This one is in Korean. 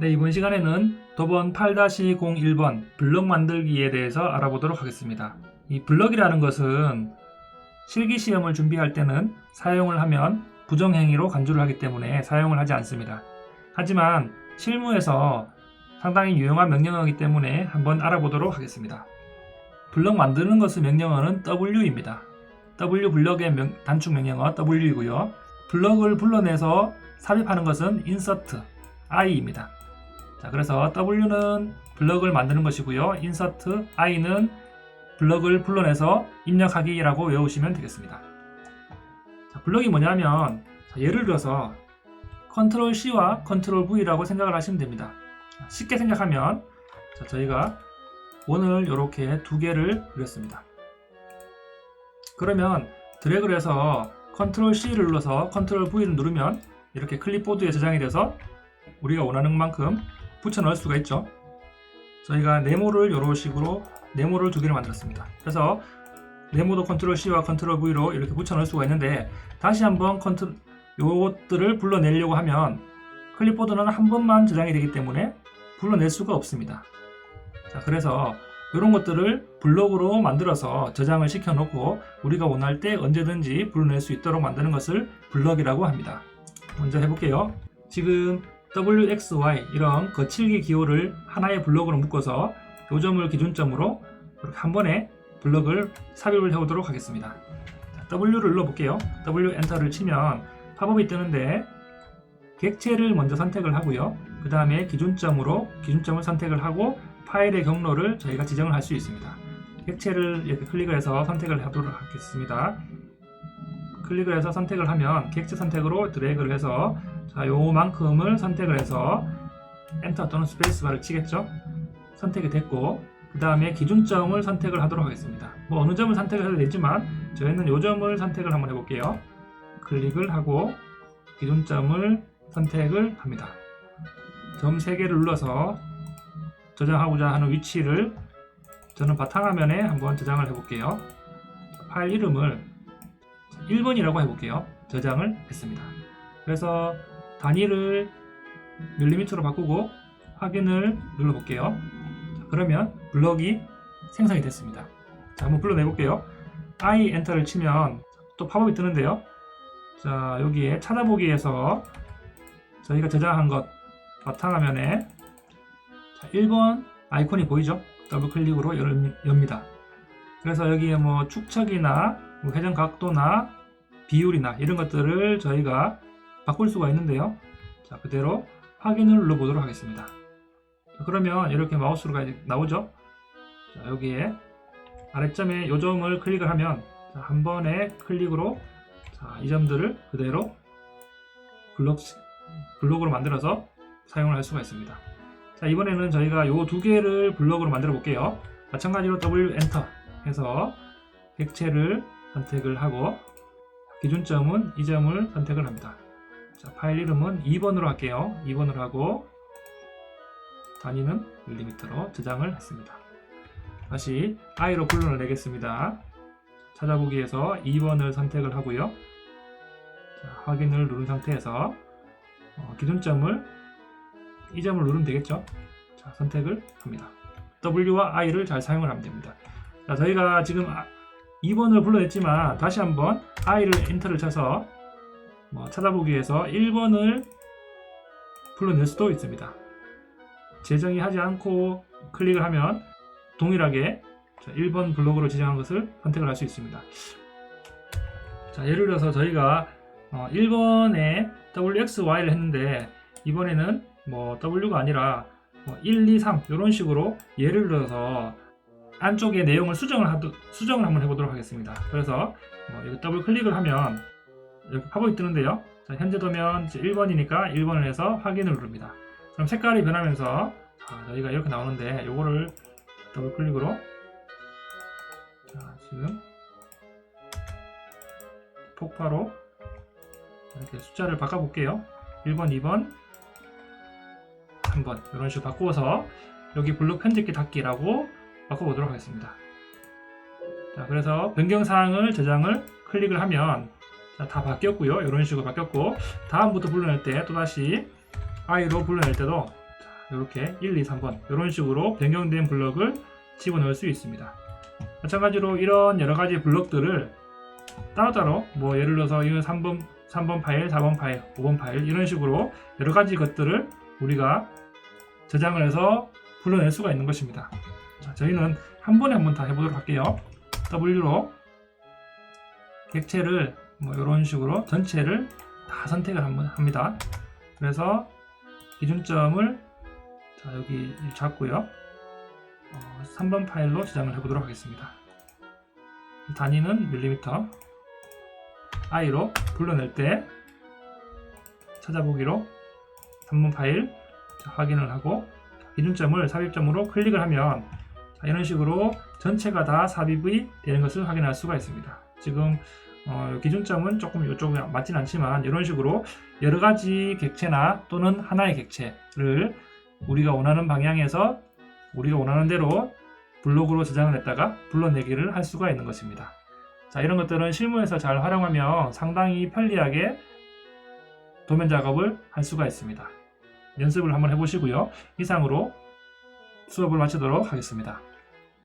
네, 이번 시간에는 도번 8-01번 블럭 만들기에 대해서 알아보도록 하겠습니다. 이 블럭이라는 것은 실기 시험을 준비할 때는 사용을 하면 부정행위로 간주를 하기 때문에 사용을 하지 않습니다. 하지만 실무에서 상당히 유용한 명령어이기 때문에 한번 알아보도록 하겠습니다. 블럭 만드는 것의 명령어는 W입니다. W 블럭의 명- 단축 명령어 W이고요. 블럭을 불러내서 삽입하는 것은 insert I입니다. 자, 그래서 W는 블럭을 만드는 것이고요. insert I는 블럭을 불러내서 입력하기라고 외우시면 되겠습니다. 자, 블럭이 뭐냐면 자, 예를 들어서 Ctrl C와 Ctrl V라고 생각을 하시면 됩니다. 쉽게 생각하면 자, 저희가 원을 이렇게 두 개를 그렸습니다. 그러면 드래그를 해서 Ctrl C를 눌러서 Ctrl V를 누르면 이렇게 클립보드에 저장이 돼서 우리가 원하는 만큼 붙여 넣을 수가 있죠. 저희가 네모를 이런 식으로 네모를 두 개를 만들었습니다. 그래서 네모도 Ctrl C와 Ctrl V로 이렇게 붙여 넣을 수가 있는데 다시 한번 컨트롤 요것들을 불러내려고 하면 클립보드는 한 번만 저장이 되기 때문에 불러낼 수가 없습니다. 자, 그래서 이런 것들을 블록으로 만들어서 저장을 시켜 놓고 우리가 원할 때 언제든지 불러낼 수 있도록 만드는 것을 블럭이라고 합니다. 먼저 해볼게요. 지금 WXY 이런 거칠기 기호를 하나의 블록으로 묶어서 요점을 기준점으로 이렇게 한 번에 블럭을 삽입을 해보도록 하겠습니다. 자, W를 눌러볼게요. W 엔터를 치면 팝업이 뜨는데 객체를 먼저 선택을 하고요. 그 다음에 기준점으로 기준점을 선택을 하고 파일의 경로를 저희가 지정을 할 수 있습니다. 객체를 이렇게 클릭을 해서 선택을 하도록 하겠습니다. 클릭을 해서 선택을 하면 객체 선택으로 드래그를 해서 자, 요만큼을 선택을 해서 엔터 또는 스페이스바를 치겠죠. 선택이 됐고 그 다음에 기준점을 선택을 하도록 하겠습니다. 뭐 어느 점을 선택을 해도 되지만 저희는 요 점을 선택을 한번 해볼게요. 클릭을 하고 기준점을 선택을 합니다. 점 3개를 눌러서 저장하고자 하는 위치를 저는 바탕화면에 한번 저장을 해볼게요. 파일 이름을 1번이라고 해볼게요. 저장을 했습니다. 그래서 단위를 밀리미터로 바꾸고 확인을 눌러볼게요. 자, 그러면 블럭이 생성이 됐습니다. 자, 한번 불러내볼게요. I 엔터를 치면 또 팝업이 뜨는데요. 자, 여기에 찾아보기에서 저희가 저장한 것 바탕화면에 자, 1번 아이콘이 보이죠? 더블 클릭으로 열, 엽니다. 그래서 여기에 뭐 축척이나 뭐 회전 각도나 비율이나 이런 것들을 저희가 바꿀 수가 있는데요. 자, 그대로 확인을 눌러보도록 하겠습니다. 자, 그러면 이렇게 마우스로 가 나오죠? 자, 여기에 아래점에 요 점을 클릭을 하면 자, 한 번에 클릭으로 자, 이 점들을 그대로 블록, 블록으로 만들어서 사용을 할 수가 있습니다. 자, 이번에는 저희가 요 두 개를 블록으로 만들어 볼게요. 마찬가지로 W 엔터 해서 객체를 선택을 하고 기준점은 이 점을 선택을 합니다. 자, 파일 이름은 2번으로 할게요. 2번으로 하고 단위는 밀리미터로 저장을 했습니다. 다시 I로 불러를 내겠습니다. 찾아보기에서 2번을 선택을 하고요. 자, 확인을 누른 상태에서 어, 기준점을 이 점을 누르면 되겠죠. 자, 선택을 합니다. W와 I를 잘 사용을 하면 됩니다. 자, 저희가 지금 2번을 불러냈지만 다시 한번 I를 엔터를 쳐서 뭐 찾아보기 위해서 1번을 불러낼 수도 있습니다. 재정의 하지 않고 클릭을 하면 동일하게 자, 1번 블록으로 지정한 것을 선택을 할 수 있습니다. 자, 예를 들어서 저희가 어, 1번에 WXY를 했는데 이번에는 뭐 W가 아니라 뭐 1, 2, 3 이런 식으로 예를 들어서 안쪽에 내용을 수정을 하도, 수정을 한번 해보도록 하겠습니다. 그래서 뭐 이거 더블 클릭을 하면 이렇게 팝업이 뜨는데요. 자, 현재 도면 이제 1번이니까 1번을 해서 확인을 누릅니다. 그럼 색깔이 변하면서 자, 저희가 이렇게 나오는데 요거를 더블 클릭으로 자, 지금 폭파로 이렇게 숫자를 바꿔볼게요. 1번, 2번, 3번 이런 식으로 바꾸어서 여기 블록 편집기 닫기라고 바꿔보도록 하겠습니다. 자, 그래서 변경사항을 저장을 클릭을 하면 자, 다 바뀌었고요. 이런 식으로 바뀌었고 다음부터 불러낼 때 또다시 I로 불러낼 때도 자, 이렇게 1, 2, 3번 이런 식으로 변경된 블럭을 집어넣을 수 있습니다. 마찬가지로 이런 여러 가지 블럭들을 따로따로 뭐 예를 들어서 이건 3번 3번 파일, 4번 파일, 5번 파일 이런 식으로 여러 가지 것들을 우리가 저장을 해서 불러낼 수가 있는 것입니다. 자, 저희는 한 번에 한번 다 해보도록 할게요. W로 객체를 뭐 이런 식으로 전체를 다 선택을 한번 합니다. 그래서 기준점을 자, 여기 잡고요. 어, 3번 파일로 저장을 해보도록 하겠습니다. 단위는 밀리미터 i로 불러낼 때 찾아보기로 3번 파일 자, 확인을 하고 자, 기준점을 삽입점으로 클릭을 하면 자, 이런 식으로 전체가 다 삽입이 되는 것을 확인할 수가 있습니다. 지금 어, 기준점은 조금 이쪽에 맞진 않지만 이런 식으로 여러 가지 객체나 또는 하나의 객체를 우리가 원하는 방향에서 우리가 원하는 대로 블록으로 저장을 했다가 불러내기를 할 수가 있는 것입니다. 자, 이런 것들은 실무에서 잘 활용하면 상당히 편리하게 도면 작업을 할 수가 있습니다. 연습을 한번 해보시고요. 이상으로 수업을 마치도록 하겠습니다.